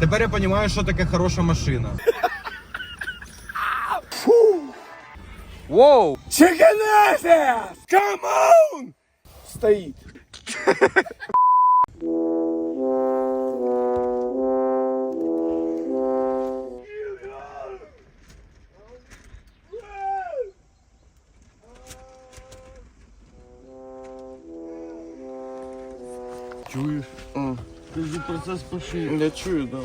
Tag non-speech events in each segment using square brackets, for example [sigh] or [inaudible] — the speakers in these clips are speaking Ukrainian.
Тепер я розумію, що таке хороша машина. Воу! Chicken ass! Come on! Стоит. Процес пошив. Я чую, да.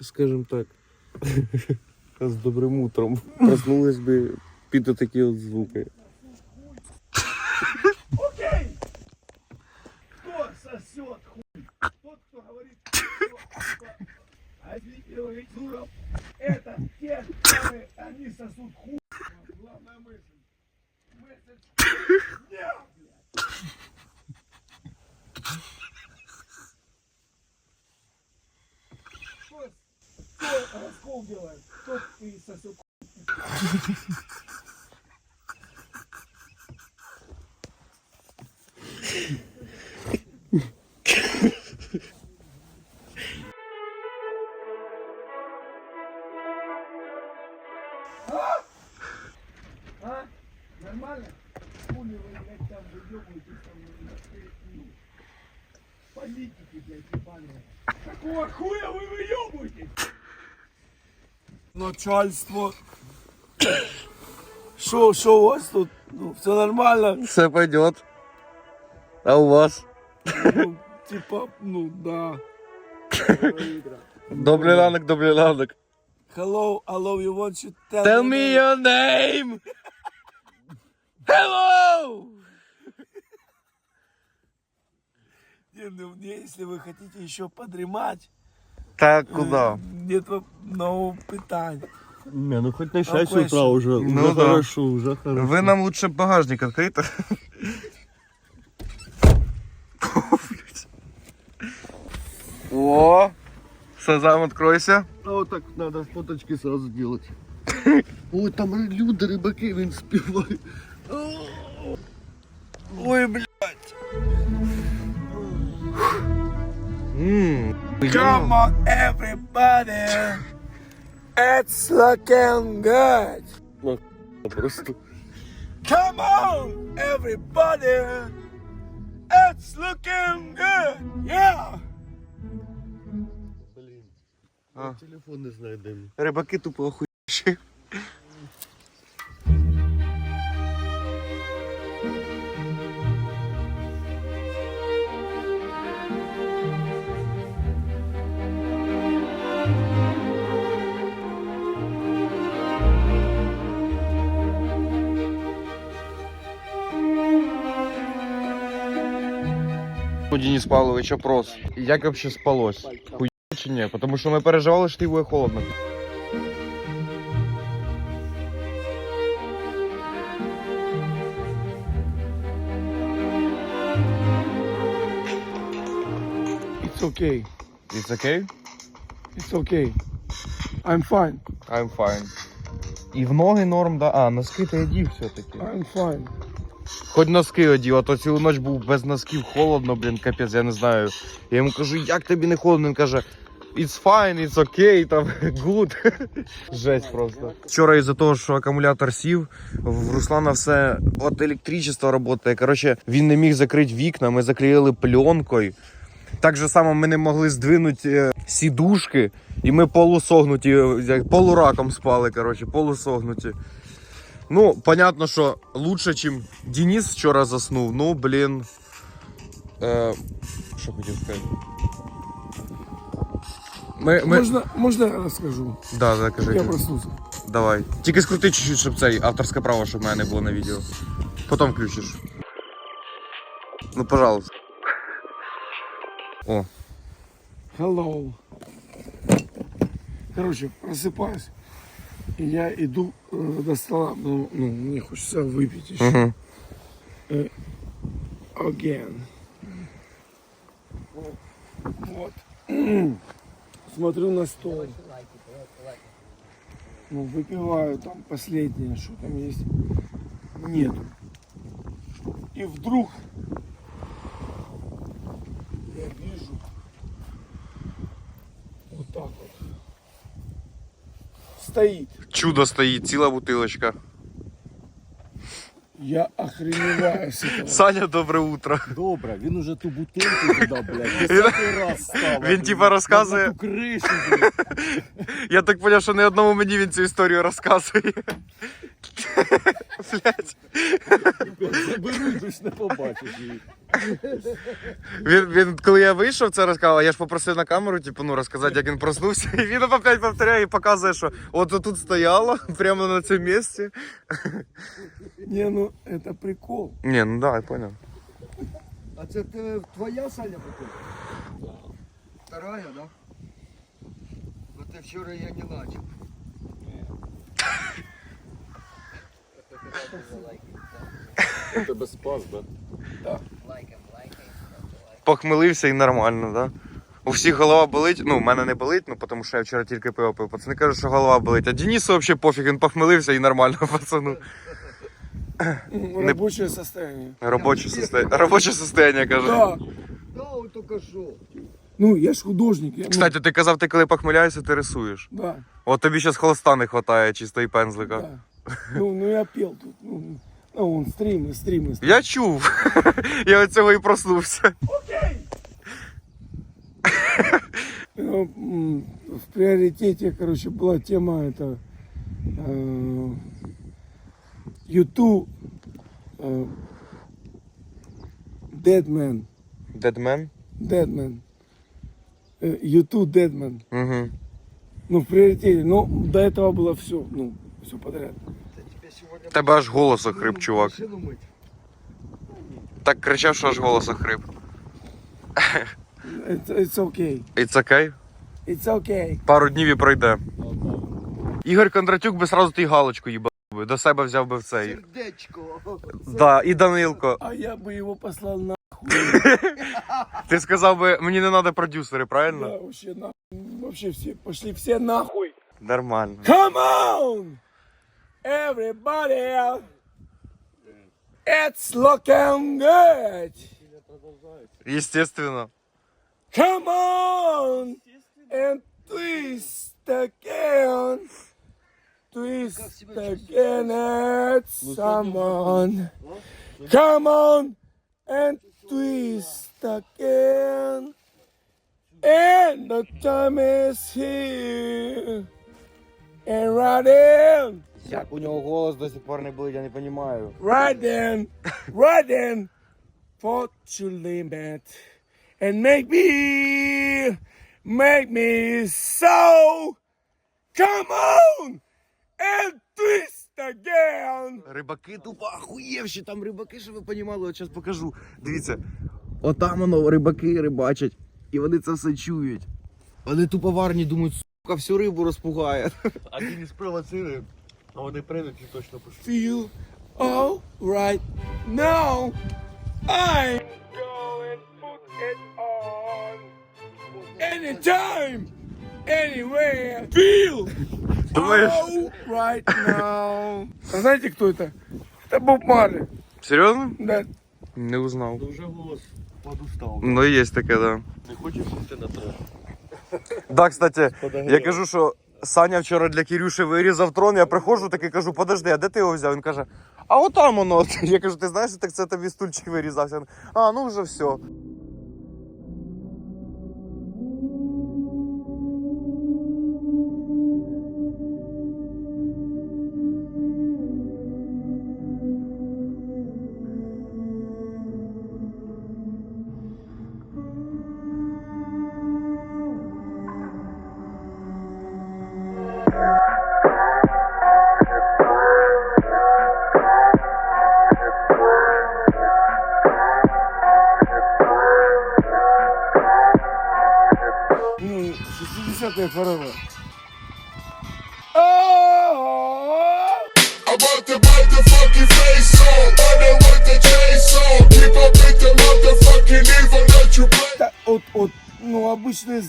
Скажем так. З добрим утром. Проснулись би під такі от звуки. Окей! Кто сосет хуй? Тот, кто говорит, что обезликивает Туров, это те, которые они сосут хуй. Главная мысль. Мысль. Не, блядь. Кто, раскол делает, тот и сосет? Начальство. [coughs] Шо, шо у вас тут? Ну, все нормально? Все пойдет. А у вас? Ну, типа, ну, да. [laughs] Добрий ранок, добрий ранок. Hello, hello, you want to tell, Tell me your name! Hello! Не, ну, мне, если вы хотите еще подремать, Так, э, куда? нет воп- no питань. Не, ну хоть не шесть утра уже. Ну да. хорошо, уже хорошо. Ви нам лучше багажник відкрийте. О! Сазам, откройся. А вот так надо фоточки сразу делать. Ой, там люди, рибаки, він співає. Ой, блядь. Ммм. Come on, everybody. It's looking good. Просто. Come on, everybody. It's looking good. Yeah. Блін. А. Телефон не знайдемо. Рибаки тупо охуєші. Денис Павлович опрос. Як вообще спалось? Хуй чи ні? Тому що ми переживали, що його холодно. It's okay. It's okay? It's okay. I'm fine. I'm fine. І в ноги норм, да? А, носки ти одів все-таки. I'm fine. Хоч носки одів, а то цілу ніч був без носків, холодно, блін, капець, я не знаю. Я йому кажу, як тобі не холодно? Він каже, it's fine, it's okay, там, [laughs] good. [laughs] Жесть просто. Вчора із-за того, що акумулятор сів, в Руслана все от електричество працює. Коротше, він не міг закрити вікна, ми заклеїли пленкою. Так же само ми не могли здвинути е, сідушки, і ми полусогнуті, як полураком спали, коротше, полусогнуті. Ну, понятно, що лучше, чим Денис вчора заснув. Ну, блін. Е, що хотів сказати? Ми, ми... Можно, можно я расскажу? Да, да, кажи. Я проснулся. Давай. Тільки скрути чуть-чуть, щоб цей авторське право, щоб в мене не було на відео. Потім включиш. Ну, пожалуйста. О, Hello. Короче, просыпаюсь. И я иду э, до стола. Ну, ну, мне хочется выпить еще. угу. Again. Вот. [clears throat] Смотрю на стол. Ну, выпиваю там последнее, что там есть. Нет. И вдруг я вижу вот так вот. Стоит. Чудо стоїть, ціла бутилочка. Я охреневаю. Саня, добре утро. Добре, він уже ту бутилку туди, блядь, десятий раз ставив. Він, типа, розказує- На ту кришу, блядь. Я так поняв, що не одному мені він цю історію розказує. Блять. Заберуть, ж не побачиш її. Він, він, коли я вийшов, це розказав, я ж попросив на камеру, типу, ну, розказати, як він проснувся. І він опять повторяє і показує, що от тут стояло, прямо на цьому місці. Не, ну это прикол. Ні, ну да, я понял. А це ти, твоя Саня бутилка? Вторая, да? Ну ти вчора я не начал. Тебе спас, да? Похмелився і нормально, да? У всіх голова болить, ну, в мене не болить, ну, тому що я вчора тільки пиво пив. Пацани кажуть, що голова болить. А Денису взагалі пофіг, він похмелився і нормально, [laughs] пацану. Рабочее состояние. Робоче состояние, робоче состояние, каже. Да. Да, он только що. Ну, я ж художник. Я, ну, Кстати, ти казав, ти коли похмеляєшся, ти рисуєш. да, От тобі зараз холоста не вистачає, чисто і пензлика. да. Ну, ну я пел тут. Ну, ну вон, стримы, стримы. стримы. Я чув. [laughs] Я від цього і проснувся. Ну, м, в приоритете, короче, была тема это э, YouTube э, Deadman. Дедмен? Deadman. Э, YouTube Deadman. Угу. Ну, в приоритете. Но до этого было все. Ну, все подряд. Тебе аж голос охрип, чувак. Так кричав, що аж голос охрип. It's, it's okay. It's okay? It's okay. Пару днів і пройде. Ігор Кондратюк би сразу ти галочку їбав би. До себе взяв би в цей. Сердечко. Да, і Данилко. А я бы его послал на [laughs] Ти сказав би, мені не треба продюсери, да, правильно? вообще на вообще все пошли все нахуй. Нормально. Come on, everybody. It's looking good. Естественно. Come on and twist again. Twist again at someone. Come on and twist again. And the time is here. And right then, Як у нього голос до сих пор не болить, я не розумію. right then, right then, limit and make me, make me so. Come on and twist again. Рибаки тупо охуєвші, там рибаки, що ви понімали, от зараз покажу. Дивіться, отам воно рибаки рибачать, і вони це все чують. Вони тупо варні думають, сука, всю рибу розпугає. А ти не спровоцируй, а вони прийдуть і точно пошлють. Feel all right now. I go and put it on anytime, anywhere. Feel Думаешь? all right now. А знаете, кто это? Это Боб Марли. Серйозно? Да. Не узнав. Вже голос подустав. Ну, є таке, да. Не хочеш йти на трек? Да, кстати, я кажу, що Саня вчора для Кирюші вирізав трон, я приходжу, такий кажу, подожди, а де ти його взяв? Він каже, а отам воно. [laughs] Я кажу, ти знаєш, так це тобі стульчик вирізався. А, ну вже все.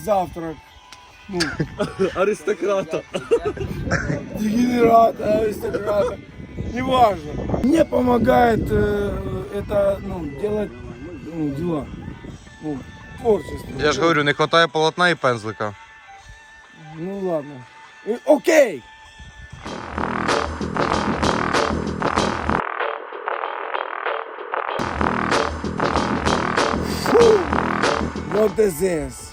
От, ну, завтрак. [laughs] Аристократа. [laughs] Дегенерата, аристократа. Неважно. Мне помогает э, это, ну, делать ну, дела. Ну, творчество. Я ж говорю, не вистачає полотна і пензлика. Ну ладно. Э, Окей. Фу. Вот this.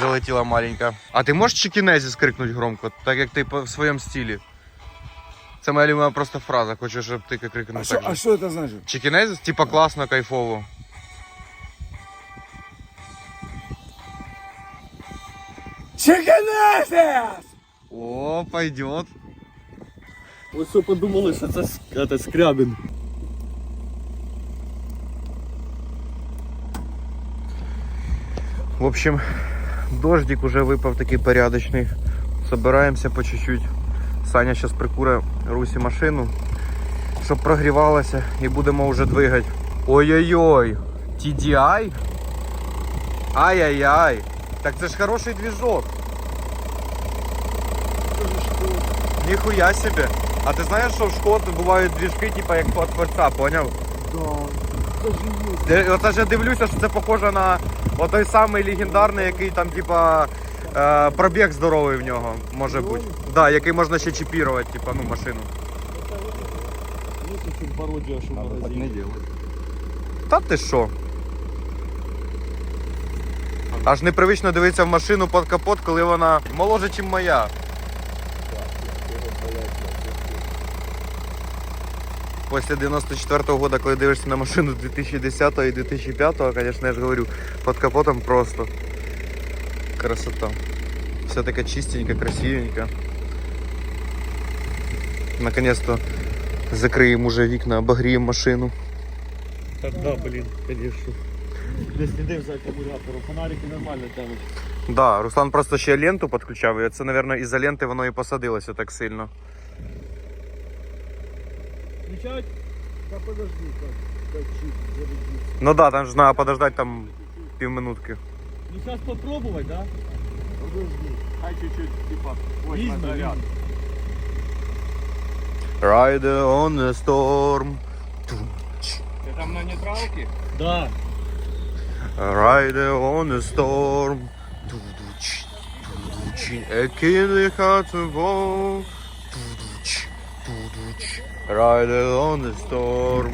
Залетіла маленька. А ти можеш чекінезі скрикнути громко, так як ти по- в своєму стилі? Це моя любима просто фраза, хочу, щоб ти крикнув А так что, же. а что это значит? Чекінезіс, типа класно, кайфово. Чеканесис! О, пойдет. Ось що подумали, що це, ск- це скрябін. В общем, дождик уже выпал такий порядочный. Собираемся по чуть-чуть. Саня сейчас прикуре Русі машину, щоб прогрівалася і будемо вже двигати. Ой-ой-ой, TDI? Ай-яй-яй. Так це ж хороший движок. Ніхуя себе. А ти знаєш, що в Шкод бувають двіжки, типа як от Форца, поняв? Де- Оце ж я дивлюся, що це похоже на отой самий легендарний, який там, типа, е, пробіг здоровий в нього, може бути. Да, який можна ще чіпірувати, типа, ну, машину. Ну, в. Та ти що? Аж непривично дивитися в машину під капот, коли вона моложе, ніж моя. Після 94-го года, коли дивишся на машину 2010 і 2005, звісно, я ж говорю, під капотом просто красота. Все таке чистенько, красивенько. Наконец-то закриємо уже вікна, обогріємо машину. Так, да, блін, звісно. Не слідив за акумулятором, фонарики нормально тянуть. Да, Руслан просто ще ленту підключав, і це, мабуть, із-за ленти воно і посадилося так сильно. Включать? Та подожди, так, так чуть зарядиться. Ну да, там ж треба подождати там півминутки. Ну, зараз попробувати, да? Подожди. Хай чуть-чуть, типа, ось Візьми, на заряд. Ride on the storm. Ти там на нейтралці? Да. Ride on the storm. Ту-ду-ч, ту-ду-ч. Екиди хатво. Ту-ду-ч, ту-ду-ч. Ride on the storm.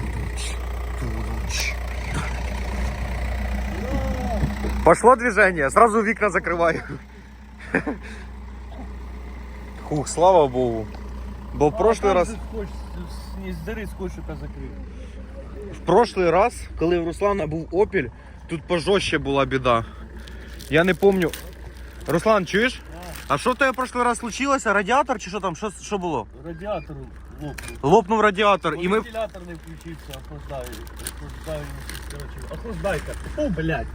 Ту-ду-ч, ту-ду-ч. Пошло движение, сразу вікна закриваю. Хух, слава Богу. Бо в прошлый раз... Скотч, з дири скотчика закрив. В прошлый раз, коли в Руслана був Опель, тут пожорстче була біда. Я не помню. Руслан, чуєш? А що в тебе в прошлый раз случилося? Радіатор чи що там? Що, що було? Радіатор лопнув. Лопнув радіатор, і ми. Вентилятор не включився, охлаждаю. Охлаждаю, короче, охлаждайка. О, блядь.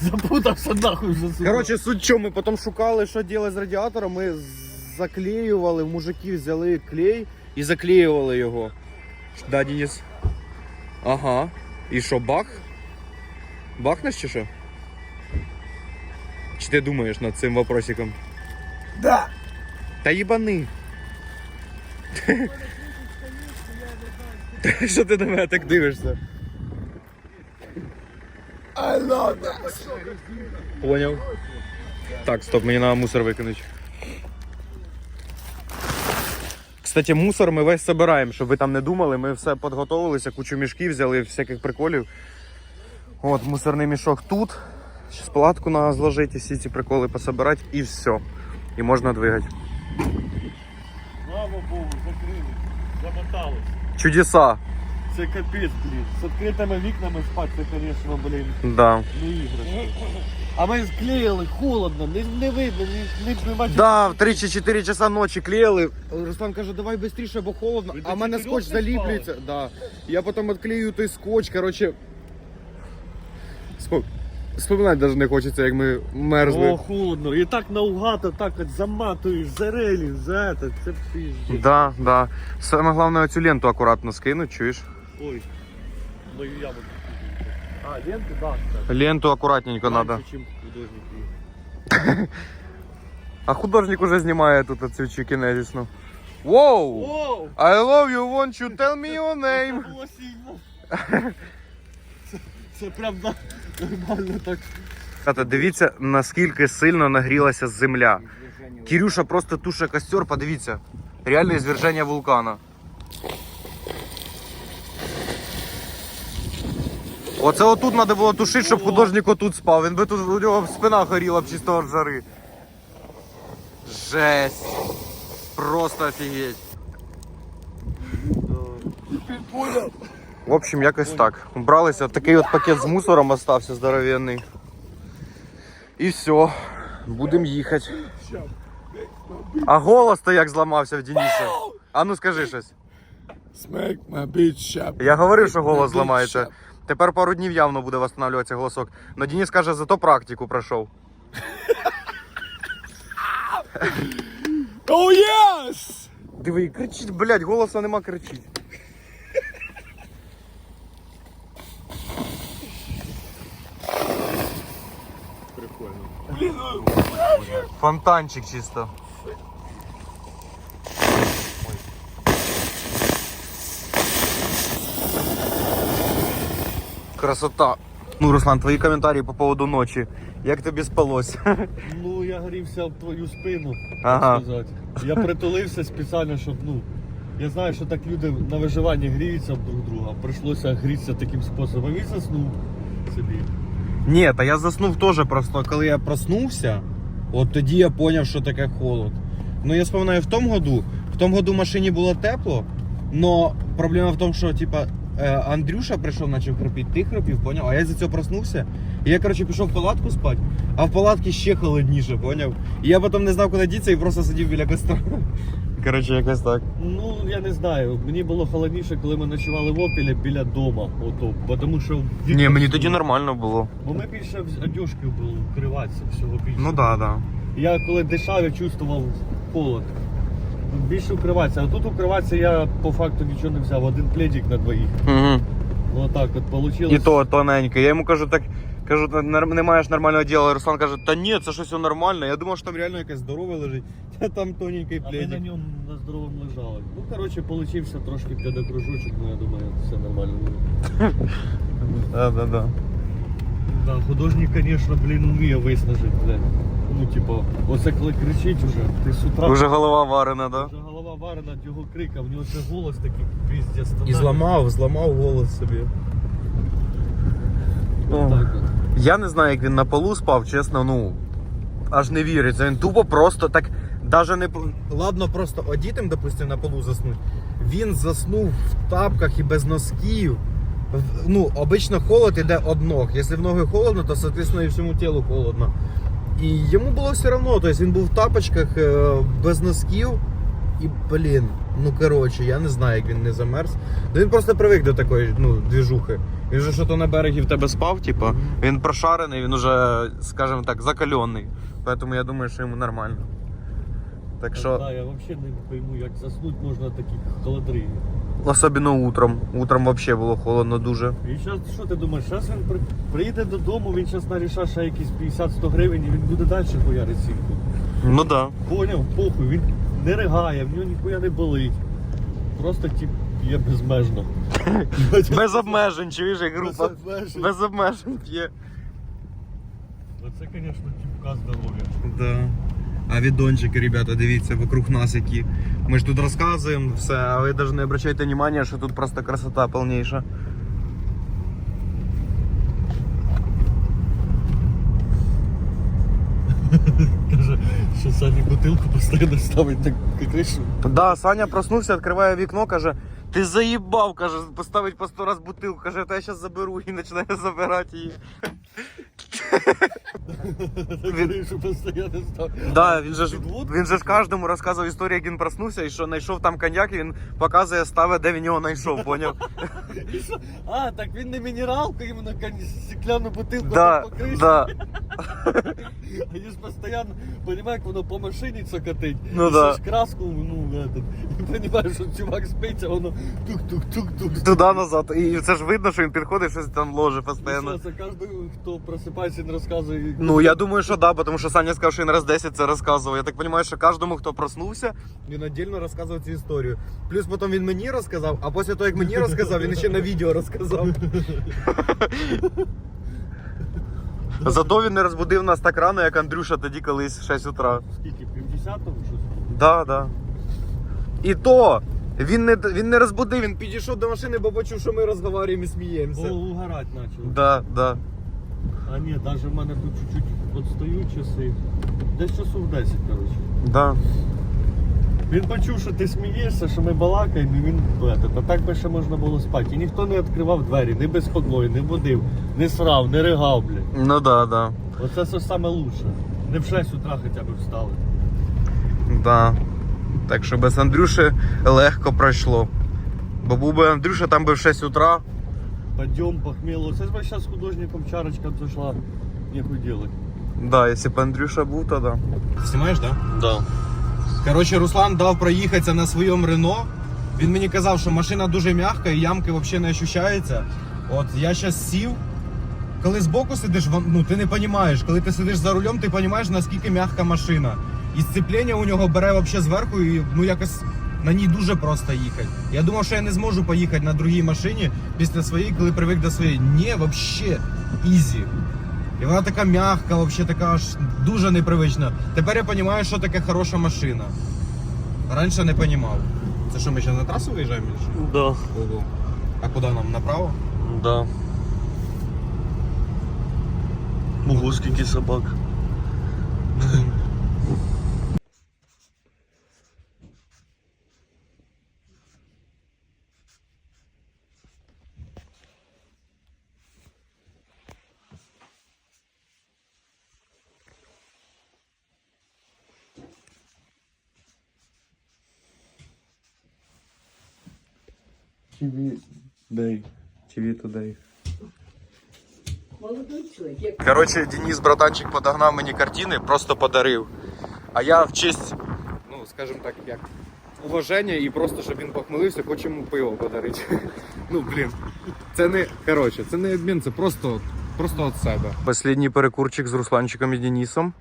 Запутався нахуй вже сука. Коротше, суть що, ми потім шукали, що робити з радіатором. Ми заклеювали, мужики взяли клей і заклеювали його. Да, Денис? Ага. І що, бах? Бахнеш чи що? Чи ти думаєш над цим вопросиком? Да. Та їбани. [laughs] Що ти на мене так дивишся? I love that. Поняв. Так, стоп, мені треба мусор викинути. Кстати, мусор ми весь собираємо, щоб ви там не думали. Ми все підготовилися, кучу мішків взяли, всяких приколів. От, мусорний мішок тут. Зараз палатку треба зложити, всі ці приколи пособирати і все. І можна двигати. Слава Богу, закрили. Замотали. Чудеса. Це капець, блін. З відкритими вікнами спати, це, звісно, блін, Да. не іграшка. А ми склеїли, холодно, не, не видно, не, не, нема Да, в 3 чи 4 часа ночі клеїли. Руслан каже, давай швидше, бо холодно. Ви а в мене чотирьох скотч не заліплюється. Да. Я потім відклею той скотч, короче. Спо... Вспоминати навіть не хочеться, як ми мерзли. О, холодно. І так наугад, так от заматуєш, зарелі, за это, це пиздец. Да, да. Саме головне оцю ленту акуратно скинуть, чуєш? Ой. мою яму. А, ленту, да, кстати. Ленту акуратненько надо. Раньше, чем художники. [laughs] А художник уже знімає тут цю чікінезісну. Воу! Воу! I love you, want you, tell me your [laughs] name. [laughs] Це, прям нормально так. Тата, дивіться, наскільки сильно нагрілася земля. Кирюша просто туше костер, подивіться. Реальне зверження вулкана. Оце отут треба було тушити, щоб художник отут спав. Він би тут у нього спина горіла б чисто від жари. Жесть. Просто офігеть. В общем, якось так. Бралися, такий от пакет з мусором остався здоровенний. І все, будемо їхати. А голос то як зламався в Дениса. А ну скажи щось. Smack my bitch shop. Я говорив, що голос зламається. Тепер пару днів явно буде восстанавливатися голосок. Но Денис каже, зато практику пройшов. [laughs] Oh yes! Диви, кричить, блядь, голосу нема кричить. Фонтанчик чисто. Красота. Ну, Руслан, твої коментарі по поводу ночі. Як тобі спалось? [laughs] Ну, я грівся в твою спину, Ага. так сказати. Я притулився спеціально, щоб, ну. Я знаю, що так люди на виживанні гріються друг друга. Прийшлося грітися таким способом і заснув собі. Ні, та я заснув теж просто, коли я проснувся, от тоді я зрозумів, що таке холод. Ну я споминаю, в тому году, в тому году в машині було тепло, але проблема в тому, що типа е, Андрюша прийшов, почав храпіти, ти храпів, поняв? А я за цього проснувся. І я, коротше, пішов в палатку спати, а в палатці ще холодніше, поняв? І я потім не знав, куди дітися і просто сидів біля костра. Коротше, якось так. Ну, я не знаю. Мені було холодніше, коли ми ночували в опілі біля дома. Ото, бо тому що вікна Ні, мені тоді нормально було. Бо ми більше в одежки було вкриватися всього більше. Ну да, да. Я коли дишав, я чувствував холод. Більше укриватися. А тут укриватися я по факту нічого не взяв. Один пледик на двоїх. Угу. Отак от получилось. І то тоненьке. Я йому кажу, так кажу, «Та не маєш нормального діла. Руслан каже, та ні, це щось все нормально. Я думав, що там реально якесь здорове лежить. Та [laughs] там тоненький А ми на ньому на здоровому лежали. Ну, коротше, получився трошки п'ятикружочок, ну я думаю, все нормально буде. [laughs] Да, да, да. Да, художник, звісно, блін, вміє виснажити, блядь. Ну, типу, оце коли кричить уже, ти з утра Уже голова варена, да? вже голова варена від його крика, в нього ще голос такий піздець. І зламав, зламав голос собі. Так от. Я не знаю, як він на полу спав, чесно, ну. Аж не віриться. Він тупо просто так. Даже не ладно, просто одітим, допустим, на полу заснуть. Він заснув в тапках і без носків. Ну, обично холод іде од ног. Якщо в ноги холодно, то соответственно і всьому тілу холодно. І йому було все одно. Тобто він був в тапочках е, без носків. І, блін, ну коротше, я не знаю, як він не замерз. Ну він просто привик до такої ну, двіжухи. Він же що то на берегі в тебе спав, типу, він прошарений, він уже, скажімо так, закалений. Тому я думаю, що йому нормально. Так що, Да, я взагалі не пойму, як заснути можна на таких холодрині. особливо утром. Утром взагалі було холодно дуже. І зараз, що ти думаєш, зараз він при... приїде додому, він зараз нарішає ще якісь 50-100 гривень і він буде далі хуярити сімку. Ну да. Поняв, похуй, він не ригає, в нього ніхуя не болить. Просто тип є безмежно. [laughs] Без обмежень, чуєш, як група. обмежень. Без обмежень п'є. Оце, звісно, тіпка здоров'я. Да. А відончики, ребята, дивіться, вокруг нас які. Ми ж тут розказуємо все, а ви навіть не обращайте внимания, що тут просто красота повніша. [laughs] Каже, що Сані бутилку постійно ставить на кришу. Да, Саня проснувся, відкриває вікно, каже, ти заїбав, каже, поставить по сто раз бутилку, каже, та я зараз заберу і починає забирати її. Постійно ставить. Да, він же ж він же ж кожному розказував історію, як він проснувся і що знайшов там коньяк, і він показує, ставить, де він його знайшов, поняв? [laughs] А, так він не мінералку, іменно стекляну бутилку Да, по да. [laughs] Они ж постоянно, понимаешь, воно по машині цокотить. Ну да. ж краску, ну, этот, і понимаєш, що чувак спить, а воно тук-тук-тук-тук. Туди назад. І це ж видно, що він підходить, щось там ложе постійно. Це кожен, хто просипається, не розказує. Ну, я думаю, що да, тому що Саня сказав, що він раз 10 це розказував. Я так розумію, що кожному, хто проснувся, він віддільно розказував цю історію. Плюс потім він мені розказав, а після того, як мені розказав, він ще на відео розказав. [laughs] Зато він не розбудив нас так рано, як Андрюша тоді колись 6 утра. Скільки, півдесятого щось? Да, да. І то він не, він не розбудив, він підійшов до машини, бо почув, що ми розговорюємо і сміємося. О, угорать почав. Да, да. А ні, навіть в мене тут чуть-чуть відстають часи. Десь часу в 10, коротше. Да. Він почув, що ти смієшся, що ми балакаємо, і він этот, а так би ще можна було спати. І ніхто не відкривав двері, не безпокою, не будив, не срав, не ригав, блядь. Ну да, да. Оце все саме лучше. Не в 6 утра хоча б встали. Да. Так що без Андрюші легко пройшло. Бо був би Андрюша там би в 6 утра. Подъем, похмело. Це ж зараз художником чарочка зайшла. Нехуй делать. Да, якщо б Андрюша був, то да. Знімаєш, да? Да. Коротше, Руслан дав проїхатися на своєму Рено. Він мені казав, що машина дуже м'яка і ямки взагалі не ощущаються. От я зараз сів. Коли збоку сидиш, ну ти не розумієш. Коли ти сидиш за рулем, ти розумієш, наскільки м'яка машина. І сцеплення у нього бере взагалі зверху і ну якось на ній дуже просто їхати. Я думав, що я не зможу поїхати на другій машині після своєї, коли привик до своєї. Ні, взагалі, ізі. І вона така м'яка, взагалі така аж дуже непривична. Тепер я розумію, що таке хороша машина. Раніше не розумів. Це що, ми зараз на трасу виїжджаємо? чи що? Да. Ого. А куди нам? Направо? Да. Ого, скільки собак. TV Day. TV Today. Молодой человек. Коротше, Денис, братанчик, подогнав мені картини, просто подарив. А я в честь, ну, скажімо так, як уваження і просто, щоб він похмелився, хочу йому пиво подарити. [laughs] Ну, блін. Це не, коротше, це не обмін, це просто, просто від себе. Послідній перекурчик з Русланчиком і Денисом.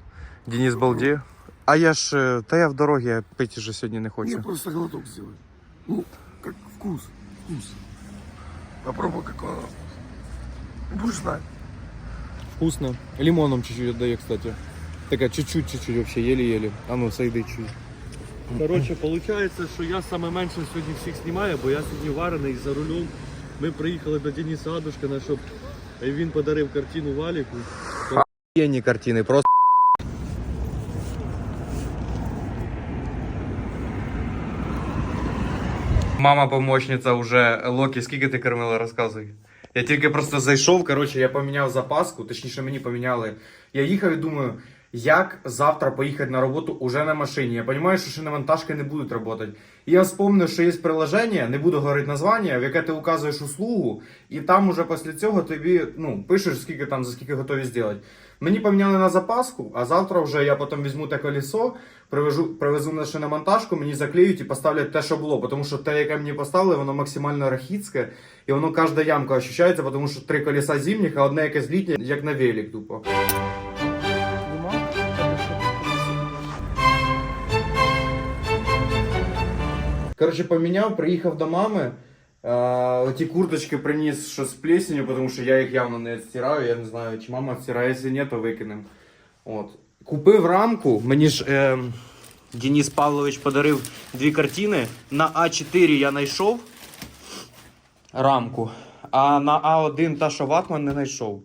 Денис балді. А я ж, е, та я в дорогі, я пити вже сьогодні не хочу. Не, просто глоток сделай. Ну, как вкус, вкус. Попробуй, как он. Будешь знать. Вкусно. Лимоном чуть-чуть отдаю, кстати. Такая чуть-чуть, чуть-чуть вообще, еле-еле. А ну, сойди чуть. Коротше, виходить, що я саме менше сьогодні всіх знімаю, бо я сьогодні варений за рулем. Ми приїхали до Дениса Адушкина, щоб він подарив картину Валіку. Охуенні картини, просто. Мама помощниця вже Локі, скільки ти кормила, розказуй. Я тільки просто зайшов, коротше, я поміняв запаску, точніше мені поміняли. Я їхав і думаю, як завтра поїхати на роботу уже на машині. Я розумію, що шиномонтажки не будуть працювати. І я вспомнив, що є приложення, не буду говорити названня, в яке ти указуєш услугу, і там уже після цього тобі ну, пишеш, скільки там за скільки готові зробити. Мені поміняли на запаску, а завтра вже я потім візьму те колесо, привезу, привезу на шиномонтажку, мені заклеють і поставлять те, що було. Тому що те, яке мені поставили, воно максимально рахітське, і воно кожна ямка ощущається, тому що три колеса зимніх, а одне якесь літнє, як на велик тупо. Коротше, поміняв, приїхав до мами. Е, оті курточки приніс що з плесенью, тому що я їх явно не відстираю. Я не знаю, чи мама відстирає, якщо ні, то викинемо. От. Купив рамку. Мені ж е, Денис Павлович подарив дві картини. На А4 я знайшов рамку, а на А1 та, що Ватман не знайшов.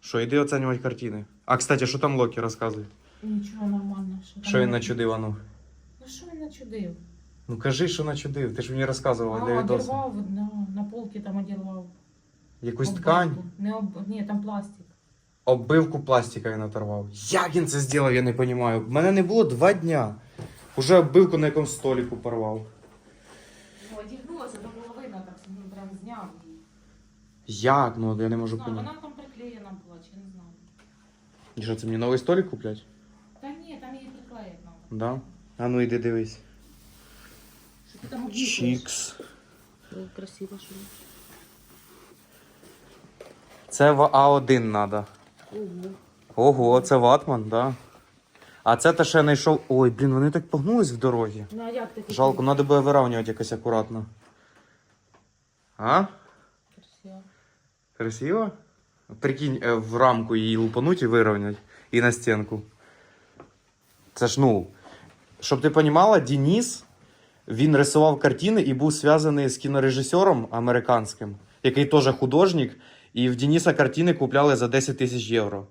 Що, йди оцінювати картини. А, кстати, що там Локі розказує? Нічого нормально. Що, Що він начудив, ану? Ну що він начудив? Ну кажи, що начудив. Ти ж мені розказував для А, відосу. одірвав на, на полки там одірвав. Якусь ткань. Не об... Ні, там пластик. Оббивку пластика він оторвав. Як він це зробив, я не розумію. У мене не було два дня. Уже оббивку на якомусь століку порвав. Ну, одягнулася до половини, так ну, прям зняв її. Як? Ну я не можу Ну, а поняти. вона там приклеєна була, чи не знаю. І що, це мені новий столик куплять? Та ні, там її приклеїть надо. Да. А ну іди дивись. Що ти там об'їхаєш? Чікс. Красиво, що ли. Це в А1 надо. Ого. Ого, це ватман, да. А це те ще знайшов. Ой, блін, вони так погнулись в дорогі. Ну а як ти? Жалко, треба буде вирівнювати якось акуратно. А? Красиво. Красиво? Прикинь, е, в рамку її лупануть і вирівняти. І на стінку. Це ж ну. Щоб ти розуміла, Денис, він рисував картини і був зв'язаний з кінорежисером американським, який теж художник. І в Дениса картини купляли за 10 тисяч євро.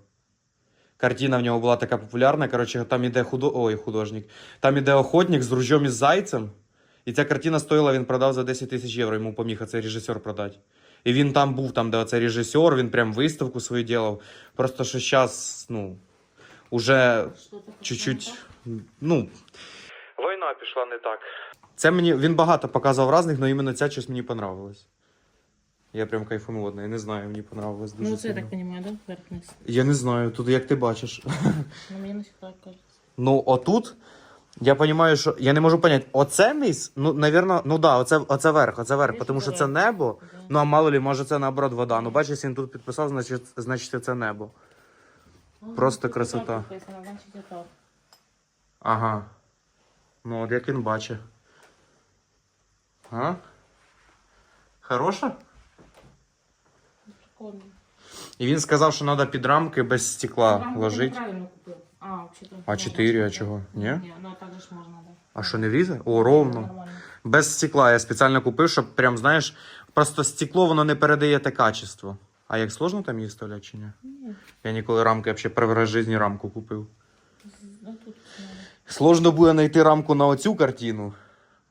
Картина в нього була така популярна. Коротше, там іде худо... Ой, художник. Там іде охотник з ружьом і з зайцем. І ця картина стоїла, він продав за 10 тисяч євро. Йому поміг цей режисер продати. І він там був, там, де оцей режисер, він прям виставку свою ділав. Просто що зараз, ну, уже чуть-чуть. Ну. Війна пішла не так. Це мені. Він багато показував різних, але іменно ця щось мені понравилась. Я прям кайфанув одна, я не знаю, мені понравилось дуже. Ну це я сильно. так розумію, да? Вверх-вниз. Я не знаю, тут як ти бачиш. Ну мені не так кажеться. Ну, отут, я розумію, що я не можу поняти, оце низ, ну, навірно, ну да, оце, оце верх, оце верх, Більше тому що верх. це небо. Да. Ну, а мало лі, може це наоборот вода. Ну, бачиш, він тут підписав, значить, значить це небо. Ага, Просто тут красота. так написано, значить, і так. Ага. Ну, от як він бачить. А? Хороша? І він сказав, що треба під рамки без стекла Рамку ти ложити. неправильно купив. А, взагалі-то. А можна а чого? Ні? Ні, ну так же ж можна, да. А що не влізе? О, ровно. Нормально. Без стекла я спеціально купив, щоб прям, знаєш, просто стекло воно не передає те качество. А як сложно там їх вставляти чи ні? Ні, Я ніколи рамки, я взагалі перший раз в житті рамку купив. ну тут. Сложно буде знайти рамку на оцю картину.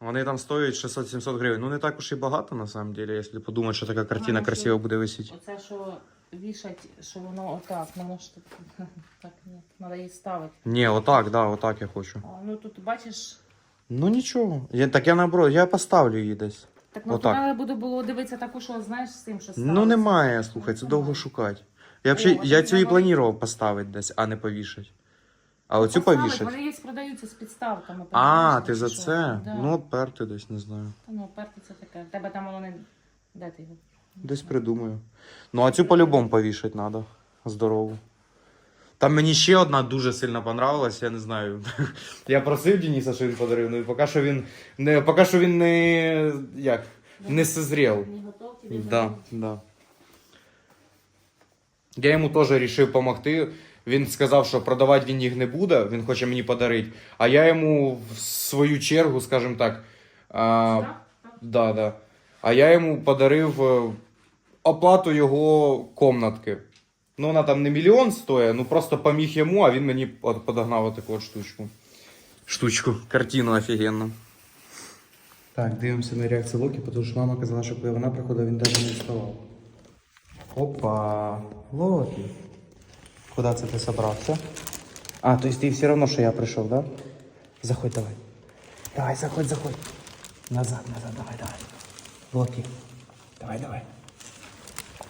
Вони там стоять 600-700 гривень. Ну не так уж і багато, на самом деле, якщо подумати, що така картина ну, красиво буде висіти. Оце, що вішать, що воно отак, не може так, [laughs] так ні, треба її ставити. Ні, отак, да, отак я хочу. А, ну тут бачиш, Ну нічого. Я, так я наоборот, я поставлю її десь. так ну Отак. треба буде було дивитися таку, що знаєш з тим, що ставиться. Ну немає, слухай, це довго шукати. Я, взагалі, О, я а цю і треба- планував поставити десь, а не повішати. А оцю повішати. Вони є продаються з підставками. А, ти за це? Да. Ну, перти десь, не знаю. Та ну, перти це таке. В Тебе там воно не... Де ти його? Десь придумаю. Ну, а цю по-любому повішати треба. Здорову. Там мені ще одна дуже сильно понравилась, я не знаю. [laughs] Я просив Дениса, що він подарив, ну і поки що він не, поки що він не, як, не созрів. Не готов тебе? Да, да. Я йому теж вирішив допомогти. Він сказав, що продавати він їх не буде, він хоче мені подарити. А я йому в свою чергу, скажімо так, а? Да, да. А я йому подарив е, оплату його комнатки. Ну, вона там не мільйон стоїть, ну просто поміг йому, а він мені подогнав таку от штучку. Штучку, картину офігенну. Так, дивимося на реакцію Локі, тому що мама казала, що коли вона приходила, він навіть не вставав. Опа, Локі. Куди це ти собрався? А, то есть ти все одно, що я прийшов, да? Заходь, давай. Давай, заходь, заходь. Назад, назад, давай, давай. Локі. Давай, давай.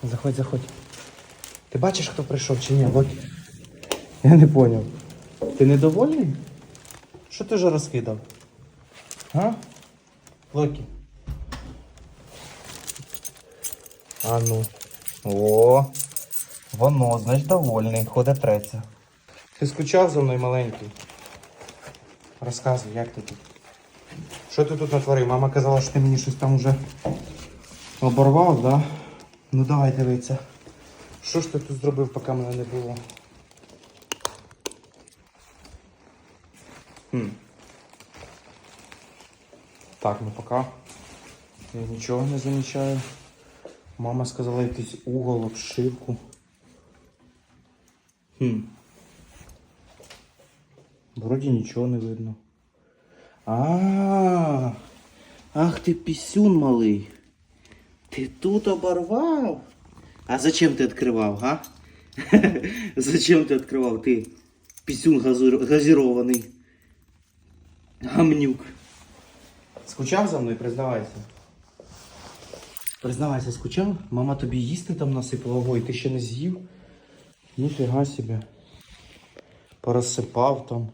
Заходь, заходь. Ти бачиш, хто прийшов чи ні, Локі? Я не поняв. Ти недовольний? Що ти вже розкидав? А? Локі. А ну. О, воно, значить, довольний, ходить треться. Ти скучав за мною маленький? Розказуй, як ти тут? Що ти тут натворив? Мама казала, що ти мені щось там уже оборвав, да? Ну давай дивитися. Що ж ти тут зробив, поки мене не було? Хм. Так, ну пока. Я нічого не замічаю. Мама сказала якийсь угол, обшивку. Хм. Вроді нічого не видно. А, ах ти пісюн малий. Ти тут оборвав? А зачем ти відкривав, га? [laughs] зачем ти відкривав? Ти пісюн газірований. Гамнюк. Скучав за мною, признавайся. Признавайся, скучав? Мама тобі їсти там насипала, ой, ти ще не з'їв? Ніфіга себе. Порозсипав там.